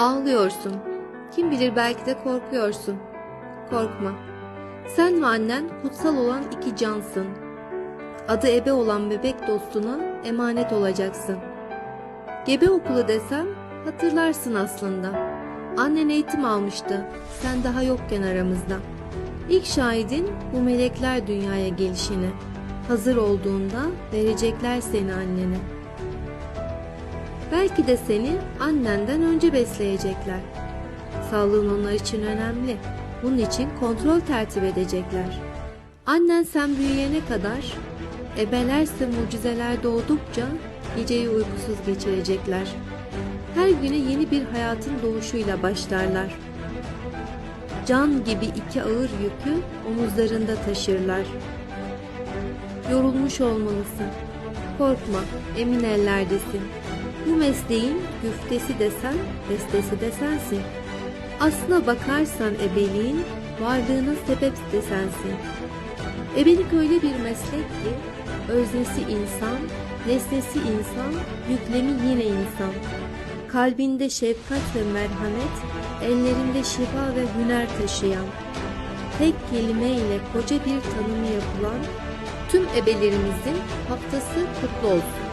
Ağlıyorsun. Kim bilir belki de korkuyorsun. Korkma. Sen ve annen kutsal olan iki cansın. Adı ebe olan bebek dostuna emanet olacaksın. Gebe okulu desem hatırlarsın aslında. Annen eğitim almıştı. Sen daha yokken aramızda. İlk şahidin bu melekler dünyaya gelişini. Hazır olduğunda verecekler seni annene. Belki de seni annenden önce besleyecekler. Sağlığın onlar için önemli. Bunun için kontrol tertip edecekler. Annen sen büyüyene kadar, ebelerse mucizeler doğdukça geceyi uykusuz geçirecekler. Her güne yeni bir hayatın doğuşuyla başlarlar. Can gibi iki ağır yükü omuzlarında taşırlar. Yorulmuş olmalısın. Korkma, emin ellerdesin. Bu mesleğin güftesi desen, bestesi de sensin. Aslına bakarsan ebeliğin, varlığına sebep de sensin. Ebelik öyle bir meslek ki, öznesi insan, nesnesi insan, yüklemi yine insan. Kalbinde şefkat ve merhamet, ellerinde şifa ve hüner taşıyan, tek kelimeyle koca bir tanımı yapılan ebelerimizin haftası kutlu olsun.